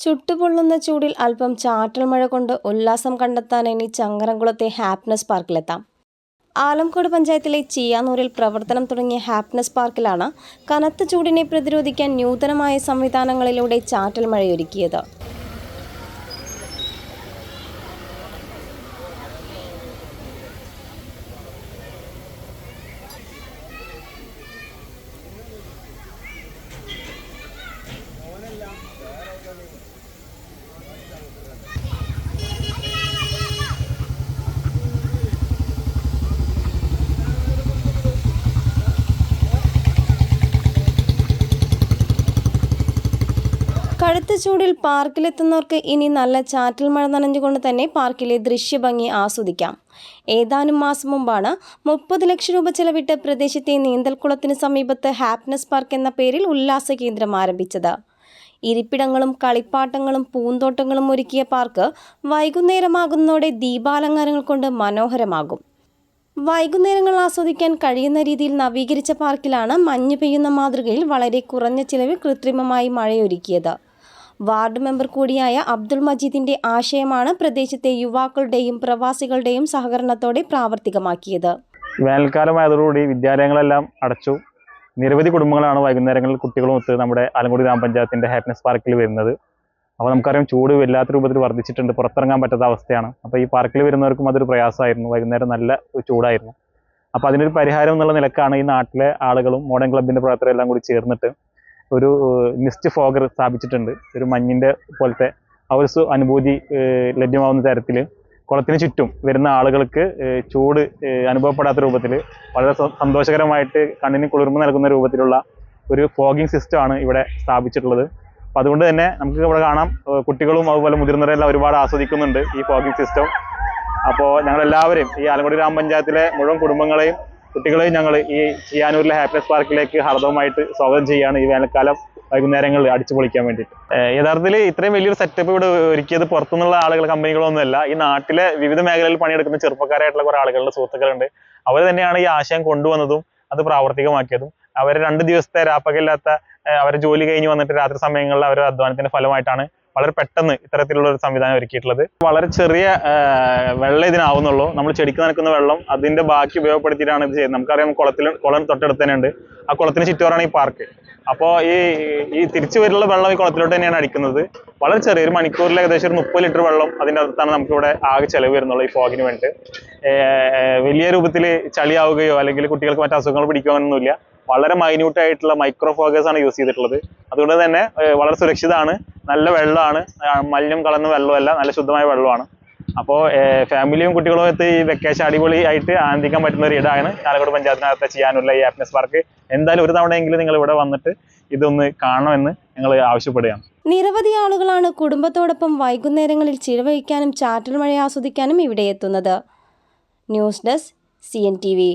ചുട്ടുപൊള്ളുന്ന ചൂടിൽ അല്പം ചാറ്റൽ മഴ കൊണ്ട് ഉല്ലാസം കണ്ടെത്താൻ ഇനി ചങ്ങരംകുളത്തെ ഹാപ്പിനെസ് പാർക്കിലെത്താം. ആലംകോട് പഞ്ചായത്തിലെ ചിയാനൂരിൽ പ്രവർത്തനം തുടങ്ങിയ ഹാപ്പിനെസ് പാർക്കിലാണ് കനത്ത ചൂടിനെ പ്രതിരോധിക്കാൻ നൂതനമായ സംവിധാനങ്ങളിലൂടെ ചാറ്റൽ മഴയൊരുക്കിയത്. കടുത്ത ചൂടിൽ പാർക്കിലെത്തുന്നവർക്ക് ഇനി നല്ല ചാറ്റൽ മഴ നനഞ്ഞുകൊണ്ട് തന്നെ പാർക്കിലെ ദൃശ്യഭംഗി ആസ്വദിക്കാം. ഏതാനും മാസം മുമ്പാണ് മുപ്പത് ലക്ഷം രൂപ ചെലവിട്ട് പ്രദേശത്തെ നീന്തൽക്കുളത്തിന് സമീപത്ത് ഹാപ്പിനെസ് പാർക്ക് എന്ന പേരിൽ ഉല്ലാസ കേന്ദ്രം ആരംഭിച്ചത്. ഇരിപ്പിടങ്ങളും കളിപ്പാട്ടങ്ങളും പൂന്തോട്ടങ്ങളും ഒരുക്കിയ പാർക്ക് വൈകുന്നേരമാകുന്നതോടെ ദീപാലങ്കാരങ്ങൾ കൊണ്ട് മനോഹരമാകും. വൈകുന്നേരങ്ങൾ ആസ്വദിക്കാൻ കഴിയുന്ന രീതിയിൽ നവീകരിച്ച പാർക്കിലാണ് മഞ്ഞ് പെയ്യുന്ന മാതൃകയിൽ വളരെ കുറഞ്ഞ ചിലവിൽ കൃത്രിമമായി മഴയൊരുക്കിയത്. വാർഡ് മെമ്പർ കൂടിയായ അബ്ദുൾ മജീദിന്റെ ആശയമാണ് പ്രദേശത്തെ യുവാക്കളുടെയും പ്രവാസികളുടെയും സഹകരണത്തോടെ പ്രാവർത്തികമാക്കിയത്. വേനൽക്കാലമായതോടുകൂടി വിദ്യാലയങ്ങളെല്ലാം അടച്ചു. നിരവധി കുടുംബങ്ങളാണ് വൈകുന്നേരങ്ങളിൽ കുട്ടികളുമൊത്ത് നമ്മുടെ ആലങ്കുടി ഗ്രാമപഞ്ചായത്തിന്റെ ഹാപ്പിനെസ് പാർക്കിൽ വരുന്നത്. അപ്പോൾ നമുക്കറിയാം ചൂട് വല്ലാത്ത രൂപത്തിൽ വർദ്ധിച്ചിട്ടുണ്ട് പുറത്തിറങ്ങാൻ പറ്റാത്ത അവസ്ഥയാണ്. അപ്പോൾ ഈ പാർക്കിൽ വരുന്നവർക്കും അതൊരു പ്രയാസമായിരുന്നു വൈകുന്നേരം നല്ല ചൂടായിരുന്നു. അപ്പോൾ അതിനൊരു പരിഹാരം എന്നുള്ള നിലക്കാണ് ഈ നാട്ടിലെ ആളുകളും മോഡേൺ ക്ലബിന്റെ പ്രവർത്തകരെല്ലാം കൂടി ചേർന്നിട്ട് ഒരു മിസ്റ്റ് ഫോഗർ സ്ഥാപിച്ചിട്ടുണ്ട്. ഒരു മഞ്ഞിന്റെ പോലത്തെ ആ ഒരു അനുഭൂതി ലഭ്യമാവുന്ന തരത്തിൽ കുളത്തിന് ചുറ്റും വരുന്ന ആളുകൾക്ക് ചൂട് അനുഭവപ്പെടാത്ത രൂപത്തിൽ വളരെ സന്തോഷകരമായിട്ട് കണ്ണിന് കുളിർമ നൽകുന്ന രൂപത്തിലുള്ള ഒരു ഫോഗിംഗ് സിസ്റ്റമാണ് ഇവിടെ സ്ഥാപിച്ചിട്ടുള്ളത്. അപ്പോൾ അതുകൊണ്ട് തന്നെ നമുക്ക് ഇവിടെ കാണാം കുട്ടികളും അതുപോലെ മുതിർന്നവരെല്ലാം ഒരുപാട് ആസ്വദിക്കുന്നുണ്ട് ഈ ഫോഗിങ് സിസ്റ്റം അപ്പോൾ ഞങ്ങളെല്ലാവരും ഈ ആലങ്കുടി ഗ്രാമപഞ്ചായത്തിലെ മുഴുവൻ കുടുംബങ്ങളെയും കുട്ടികളെയും ഞങ്ങൾ ഈ ചിയാനൂരിലെ ഹാപ്പിനെസ് പാർക്കിലേക്ക് ഹർദവുമായിട്ട് സ്വാഗതം ചെയ്യാണ് ഈ വേനൽക്കാലം വൈകുന്നേരങ്ങളിൽ അടിച്ചു പൊളിക്കാൻ വേണ്ടിയിട്ട്. യഥാർത്ഥത്തിൽ ഇത്രയും വലിയൊരു സെറ്റപ്പ് ഇവിടെ ഒരുക്കിയത് പുറത്തുനിന്നുള്ള ആളുകൾ കമ്പനികളൊന്നുമല്ല ഈ നാട്ടിലെ വിവിധ മേഖലയിൽ പണിയെടുക്കുന്ന ചെറുപ്പക്കാരായിട്ടുള്ള കുറേ ആളുകളുടെ സുഹൃത്തുക്കളുണ്ട്. അവർ തന്നെയാണ് ഈ ആശയം കൊണ്ടുവന്നതും അത് പ്രാവർത്തികമാക്കിയതും. അവർ രണ്ട് ദിവസത്തെ രാപ്പകയില്ലാത്ത അവർ ജോലി കഴിഞ്ഞ് വന്നിട്ട് രാത്രി സമയങ്ങളിൽ അവരുടെ അധ്വാനത്തിന്റെ ഫലമായിട്ടാണ് വളരെ പെട്ടെന്ന് ഇത്തരത്തിലുള്ള ഒരു സംവിധാനം ഒരുക്കിയിട്ടുള്ളത്. വളരെ ചെറിയ വെള്ളം ഇതിനാവുന്നുള്ളൂ. നമ്മൾ ചെടിക്ക് നനക്കുന്ന വെള്ളം അതിന്റെ ബാക്കി ഉപയോഗപ്പെടുത്തിയിട്ടാണ് ഇത് ചെയ്യുന്നത്. നമുക്കറിയാം കുളത്തിൽ കുളം തൊട്ടടുത്ത് തന്നെ ഉണ്ട് ആ കുളത്തിന് ചുറ്റുപാടാണ് ഈ പാർക്ക്. അപ്പോൾ ഈ ഈ തിരിച്ചു വരുള്ള വെള്ളം ഈ കുളത്തിലോട്ട് തന്നെയാണ് അടിക്കുന്നത്. വളരെ ചെറിയ ഒരു മണിക്കൂറിൽ ഏകദേശം ഒരു മുപ്പത് ലിറ്റർ വെള്ളം അതിന്റെ അകത്താണ് നമുക്കിവിടെ ആകെ ചെലവ് വരുന്നുള്ളൂ ഈ ഫോഗിന് വേണ്ടിയിട്ട്. വലിയ രൂപത്തിൽ ചളിയാവുകയോ അല്ലെങ്കിൽ കുട്ടികൾക്ക് മറ്റു അസുഖങ്ങൾ പിടിക്കുകയോ വളരെ മൈന്യൂട്ട് ആയിട്ടുള്ള മൈക്രോ ഫോഗേഴ്സ് ആണ് യൂസ് ചെയ്തിട്ടുള്ളത്. അതുകൊണ്ട് തന്നെ വളരെ സുരക്ഷിതമാണ്. നല്ല വെള്ളമാണ്. മലിനം കലർന്ന വെള്ളമല്ല നല്ല ശുദ്ധമായ വെള്ളമാണ്. അപ്പോൾ ഫാമിലിയും കുട്ടികളും എത്തി ഈ വെക്കേഷൻ അടിപൊളി ആയിട്ട് ആനന്ദിക്കാൻ പറ്റുന്ന ഒരു ഇടമാണ്. ചാലക്കുടി പഞ്ചായത്തിനകത്തെ ചെയ്യാനുള്ള ഈ ഹാപ്പിനെസ് പാർക്ക്. എന്തായാലും ഒരു തവണയെങ്കിലും നിങ്ങൾ ഇവിടെ വന്നിട്ട് ഇതൊന്ന് കാണണമെന്ന് ഞങ്ങൾ ആവശ്യപ്പെടുകയാണ്. നിരവധി ആളുകളാണ് കുടുംബത്തോടൊപ്പം വൈകുന്നേരങ്ങളിൽ ചിലവഴിക്കാനും ചാറ്റൽ മഴ ആസ്വദിക്കാനും ഇവിടെ എത്തുന്നത്. News desk C N T V.